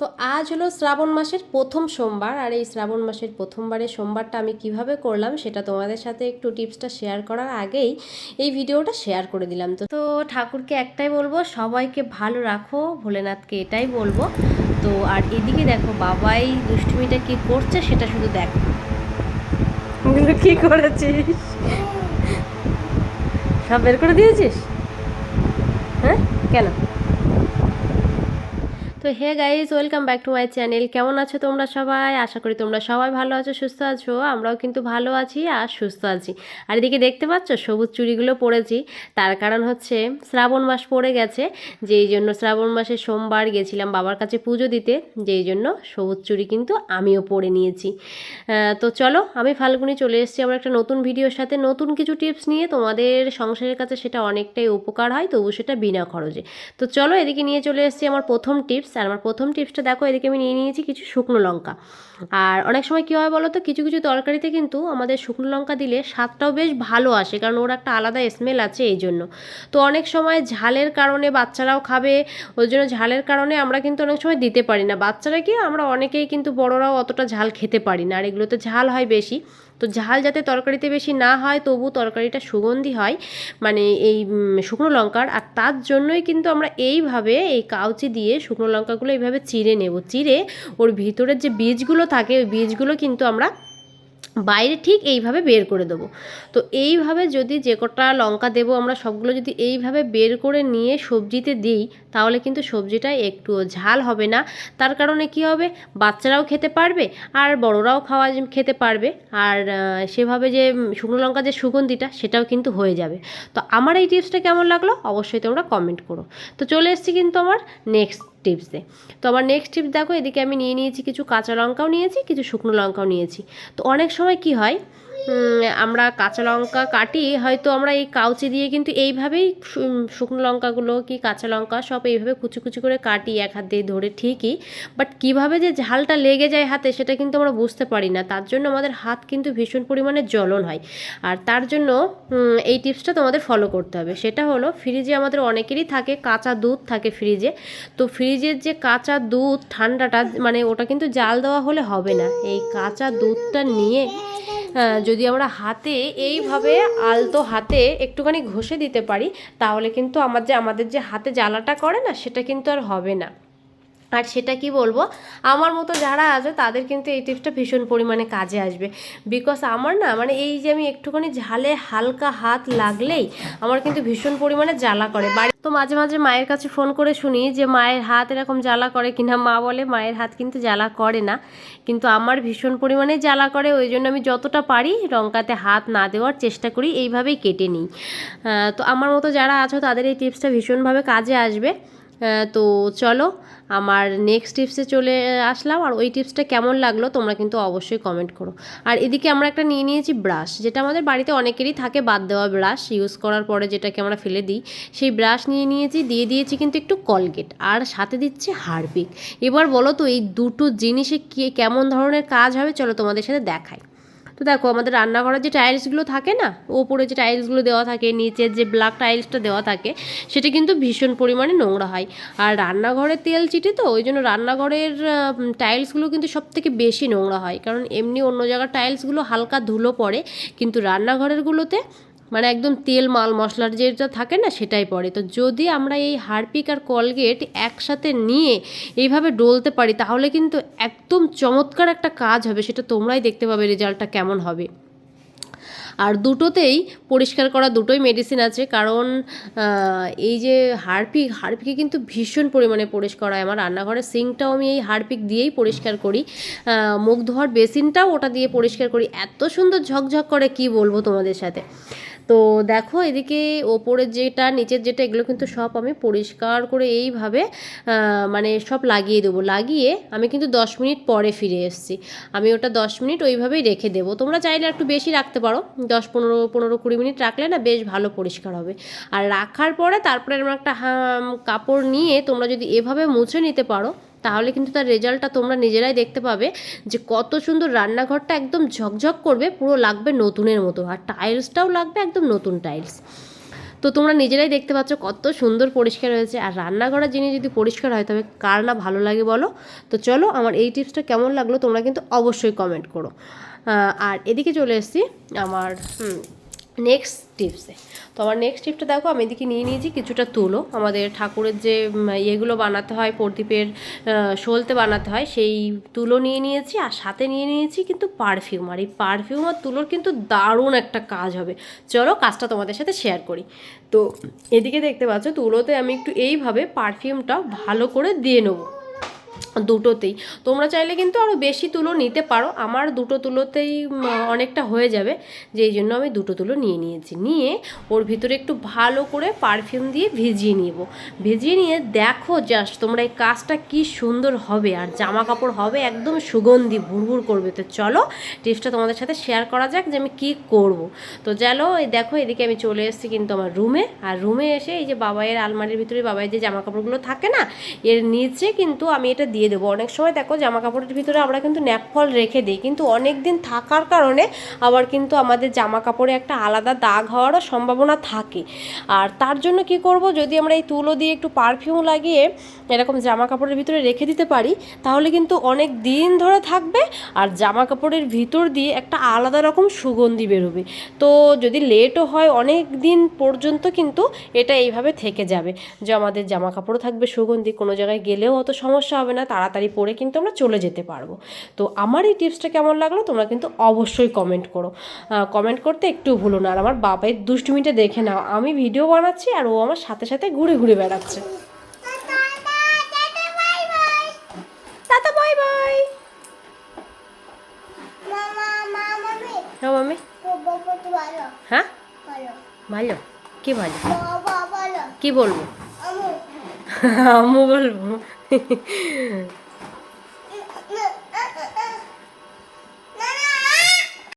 তো আজ হলো শ্রাবণ মাসের প্রথম সোমবার আর এই শ্রাবণ মাসের প্রথমবারের সোমবারটা আমি কীভাবে করলাম সেটা তোমাদের সাথে একটু টিপসটা শেয়ার করার আগেই এই ভিডিওটা শেয়ার করে দিলাম। তো তো ঠাকুরকে একটাই বলব সবাইকে ভালো রাখো ভোলেনাথকে এটাই বলব। তো আর এদিকে দেখো বাবাই দুষ্টুমিটা কি করছে সেটা শুধু দেখো। কি করেছিস? সব বের করে দিয়েছিস? হ্যাঁ? কেন? তো hey guys welcome back to my channel. কেমন আছো তোমরা সবাই? আশা করি তোমরা সবাই ভালো আছো, সুস্থ আছো। আমরাও কিন্তু ভালো আছি আর সুস্থ আছি। আর এদিকে দেখতে পাচ্ছ, সবুজ চুড়িগুলো পরেছি। তার কারণ হচ্ছে, শ্রাবণ মাস পড়ে গেছে, যেই জন্য শ্রাবণ মাসে সোমবার গেছিলাম বাবার কাছে পুজো দিতে, যেই জন্য সবুজ চুড়ি কিন্তু আমিও পরে নিয়েছি। তো চলো, আমি ফাল্গুনি চলে এসেছি। আমার একটা নতুন ভিডিওর সাথে নতুন কিছু টিপস নিয়ে তোমাদের সংসারের কাছে সেটা অনেকটাই উপকার হয়, তবু সেটা বিনা খরচে। তো চলো, এদিকে নিয়ে চলে এসেছি আমার প্রথম টিপস। আর আমার প্রথম টিপসটা দেখো, এদিকে আমি নিয়ে নিয়েছি কিছু শুকনো লঙ্কা। আর অনেক সময় কী হয় বলো তো, কিছু কিছু তরকারিতে কিন্তু আমাদের শুকনো লঙ্কা দিলে স্বাদটাও বেশ ভালো আসে, কারণ ওর একটা আলাদা স্মেল আছে এই জন্য। তো অনেক সময় ঝালের কারণে বাচ্চারাও খাবে, ওই জন্য ঝালের কারণে আমরা কিন্তু অনেক সময় দিতে পারি না। বাচ্চারা কি, আমরা অনেকেই কিন্তু বড়রাও অতটা ঝাল খেতে পারি না, আর এগুলোতে ঝাল হয় বেশি। তো ঝাল যাতে তরকারিতে বেশি না হয় তবু তরকারিটা সুগন্ধি হয় মানে এই শুকনো লঙ্কার। আর তার জন্যই কিন্তু আমরা এইভাবে এই কাউচি দিয়ে শুকনো লঙ্কাগুলো এইভাবে চিড়ে নেব। চিড়ে ওর ভিতরের যে বীজগুলো থাকে, ওই বীজগুলো কিন্তু আমরা বাইরে ঠিক এইভাবে বের করে দেবো। তো এইভাবে যদি যে কটা লঙ্কা দেবো আমরা সবগুলো যদি এইভাবে বের করে নিয়ে সবজিতে দিই, তাহলে কিন্তু সবজিটা একটুও ঝাল হবে না। তার কারণে কি হবে? বাচ্চারাও খেতে পারবে আর বড়রাও খাওয়া খেতে পারবে। আর সেভাবে যে শুকনো লঙ্কা যে সুগন্ধিটা, সেটাও কিন্তু হয়ে যাবে। তো আমার এই টিপসটা কেমন লাগল? অবশ্যই তোমরা কমেন্ট করো। তো চলে এসেছি কিন্তু আমার নেক্সট টিপসে তো আমার নেক্সট টিপস দেখো, এদিকে আমি নিয়ে নিয়েছি কিছু কাঁচা লঙ্কাও নিয়েছি, কিছু শুকনো লঙ্কাও নিয়েছি। তো অনেক সময় কি হয় আমরা কাঁচা লঙ্কা কাটি, হয়তো আমরা এই কাউচি দিয়ে কিন্তু এইভাবেই শুকনো লঙ্কাগুলো কি কাঁচা লঙ্কা সব এইভাবে কুচি কুচি করে কাটি এক হাত দিয়ে ধরে ঠিকই, বাট কীভাবে যে ঝালটা লেগে যায় হাতে সেটা কিন্তু আমরা বুঝতে পারি না। তার জন্য আমাদের হাত কিন্তু ভীষণ পরিমাণে জ্বলন হয়। আর তার জন্য এই টিপসটা তোমাদের ফলো করতে হবে। সেটা হলো ফ্রিজে আমাদের অনেকেরই থাকে কাঁচা দুধ থাকে ফ্রিজে তো ফ্রিজের যে কাঁচা দুধ ঠান্ডাটা মানে ওটা কিন্তু জাল দেওয়া হলে হবে না। এই কাঁচা দুধটা নিয়ে যদি আমরা হাতে এইভাবে আলতো হাতে একটুখানি ঘষে দিতে পারি, তাহলে কিন্তু আমার যে, আমাদের যে হাতে জ্বালাটা করে না, সেটা কিন্তু আর হবে না। আর সেটা কি বলব? আমার মতো যারা আছে, তাদের কিন্তু এই টিপসটা ভীষণ পরিমাণে কাজে আসবে। বিকজ আমার না মানে এই যে আমি একটুখানি ঝালে হালকা হাত লাগলেই আমার কিন্তু ভীষণ পরিমাণে জ্বালা করে। বাড়ি তো মাঝে মাঝে মায়ের কাছে ফোন করে শুনি যে, মায়ের হাত এরকম জ্বালা করে কিনা মা বলে, মায়ের হাত কিন্তু জ্বালা করে না। কিন্তু আমার ভীষণ পরিমাণে জ্বালা করে, ওই জন্য আমি যতটা পারি লঙ্কাতে হাত না দেওয়ার চেষ্টা করি, এইভাবেই কেটে নিই। তো আমার মতো যারা আছো, তাদের এই টিপসটা ভীষণভাবে কাজে আসবে। তো চলো, আমার নেক্সট টিপসে চলে আসলাম। আর ওই টিপসটা কেমন লাগল তোমরা কিন্তু অবশ্যই কমেন্ট করো। আর এদিকে আমরা একটা নিয়ে নিয়েছি ব্রাশ যেটা আমাদের বাড়িতে অনেকেরই থাকে বাদ দেওয়া ব্রাশ ইউজ করার পরে যেটাকে আমরা ফেলে দিই, সেই ব্রাশ নিয়ে নিয়েছি, দিয়ে দিয়েছি কিন্তু একটু কলগেট আর সাথে দিচ্ছি হারপিক। এবার বলো তো এই দুটো জিনিসে কি কেমন ধরনের কাজ হবে, চলো তোমাদের সাথে দেখাই। তো দেখো, আমাদের রান্নাঘরের যে টাইলসগুলো থাকে না, ওপরে যে টাইলসগুলো দেওয়া থাকে, নিচের যে ব্ল্যাক টাইলসটা দেওয়া থাকে, সেটা কিন্তু ভীষণ পরিমাণে নোংরা হয়। আর রান্নাঘরের তেল চিটে তো, ওই জন্য রান্নাঘরের টাইলসগুলো কিন্তু সব থেকে বেশি নোংরা হয়। কারণ এমনি অন্য জায়গার টাইলসগুলো হালকা ধুলো পড়ে, কিন্তু রান্নাঘরেরগুলোতে মানে একদম তেল, মাল, মশলার যেটা থাকে না সেটাই পড়ে। তো যদি আমরা এই হারপিক আর কলগেট একসাথে নিয়ে এইভাবে ডলতে পারি, তাহলে কিন্তু একদম চমৎকার একটা কাজ হবে, সেটা তোমরাই দেখতে পাবে রেজাল্টটা কেমন হবে। আর দুটোতেই পরিষ্কার করা দুটোই মেডিসিন আছে, কারণ এই যে হারপিক, হারপিকে কিন্তু ভীষণ পরিমাণে পরিষ্কার হয়। আমার রান্নাঘরের সিঙ্কটাও আমি এই হারপিক দিয়েই পরিষ্কার করি। মুখ ধোয়ার বেসিনটাও ওটা দিয়ে পরিষ্কার করি। এত সুন্দর ঝকঝক করে, কি বলব তোমাদের সাথে? তো দেখো এদিকে ওপরের যেটা, নিচের যেটা, এগুলো কিন্তু সব আমি পরিষ্কার করে এইভাবে মানে সব লাগিয়ে দেবো। লাগিয়ে আমি কিন্তু দশ মিনিট পরে ফিরে এসেছি। আমি ওটা দশ মিনিট ওইভাবেই রেখে দেবো। তোমরা চাইলে একটু বেশি রাখতে পারো। দশ, পনেরো পনেরো, কুড়ি মিনিট রাখলে না বেশ ভালো পরিষ্কার হবে। আর রাখার পরে তারপরে এরকম একটা কাপড় নিয়ে তোমরা যদি এভাবে মুছে নিতে পারো তাহলে কিন্তু তার রেজাল্টটা তোমরা নিজেরাই দেখতে পাবে যে কত সুন্দর রান্নাঘরটা একদম ঝকঝক করবে, পুরো লাগবে নতুনের মতো আর টাইলসটাও লাগবে একদম নতুন টাইলস তো তোমরা নিজেরাই দেখতে পাচ্ছ কত সুন্দর পরিষ্কার হয়েছে আর রান্নাঘরের জিনিস যদি পরিষ্কার হয় তবে কার না ভালো লাগে বলো? তো চলো আমার এই টিপসটা কেমন লাগল তোমরা কিন্তু অবশ্যই কমেন্ট করো। আর এদিকে চলে এসেছি আমার নেক্সট টিপসে তো আমার নেক্সট টিপটা দেখো, আমি এদিকে নিয়ে নিয়েছি কিছুটা তুলো। আমাদের ঠাকুরের যে ইয়েগুলো বানাতে হয়, প্রদীপের সলতে বানাতে হয়, সেই তুলো নিয়ে নিয়েছি আর সাথে নিয়ে নিয়েছি কিন্তু পারফিউম আর এই পারফিউম আর তুলোর কিন্তু দারুণ একটা কাজ হবে। চলো কাজটা তোমাদের সাথে শেয়ার করি। তো এদিকে দেখতে পাচ্ছ, তুলোতে আমি একটু এইভাবে পারফিউমটা ভালো করে দিয়ে নেব। দুটোতেই। তোমরা চাইলে কিন্তু আরও বেশি তুলো নিতে পারো। আমার দুটো তুলোতেই অনেকটা হয়ে যাবে। যেই জন্য আমি দুটো তুলো নিয়ে নিয়েছি। নিয়ে ওর ভিতরে একটু ভালো করে পারফিউম দিয়ে ভিজিয়ে নিব। ভিজিয়ে নিয়ে দেখো জাস্ট তোমরা এই কাজটা কি সুন্দর হবে। আর জামা কাপড় হবে একদম সুগন্ধি, ভুরভুর করবে। তো চলো, টিপসটা তোমাদের সাথে শেয়ার করা যাক যে আমি কি করব। তো চলো এই দেখো, এদিকে আমি চলে এসেছি কিন্তু আমার রুমে আর রুমে এসে এই যে বাবাইয়ের আলমারির ভিতরে বাবাইয়ের যে জামা কাপড়গুলো থাকে না, এর নিচে কিন্তু আমি এটা দিয়ে দেবো। অনেক সময় দেখো জামা কাপড়ের ভিতরে আমরা কিন্তু ন্যাপফল রেখে দিই, কিন্তু অনেক দিন থাকার কারণে আবার কিন্তু আমাদের জামা কাপড়ে একটা আলাদা দাগ হওয়ারও সম্ভাবনা থাকে। আর তার জন্য কি করব, যদি আমরা এই তুলো দিয়ে একটু পারফিউম লাগিয়ে এরকম জামা কাপড়ের ভিতরে রেখে দিতে পারি, তাহলে কিন্তু অনেক দিন ধরে থাকবে আর জামা কাপড়ের ভিতর দিয়ে একটা আলাদা রকম সুগন্ধি বেরোবে। তো যদি লেটও হয়, অনেক দিন পর্যন্ত কিন্তু এটা এইভাবে থেকে যাবে। যে আমাদের জামা কাপড়ও থাকবে সুগন্ধি, কোনো জায়গায় গেলেও অত সমস্যা হবে তাড়াতাড়ি পরে কিন্তু আমরা চলে যেতে পারব। তো আমার এই টিপসটা কেমন লাগল তোমরা কিন্তু অবশ্যই কমেন্ট করো। কমেন্ট করতে একটু ভুলো না। আর আমার বাবাইয়ের দুষ্টুমিটা দেখে নাও। আমি ভিডিও বানাচ্ছি আর ও আমার সাথে সাথে ঘুরে ঘুরে বেড়াচ্ছে। Tata bye bye. মামা মামামি হ্যাঁ ভালো হ্যাঁ? ভালো। ভালো। কি ভালো? ভালো। কি বলব? আমু আম্মু বলব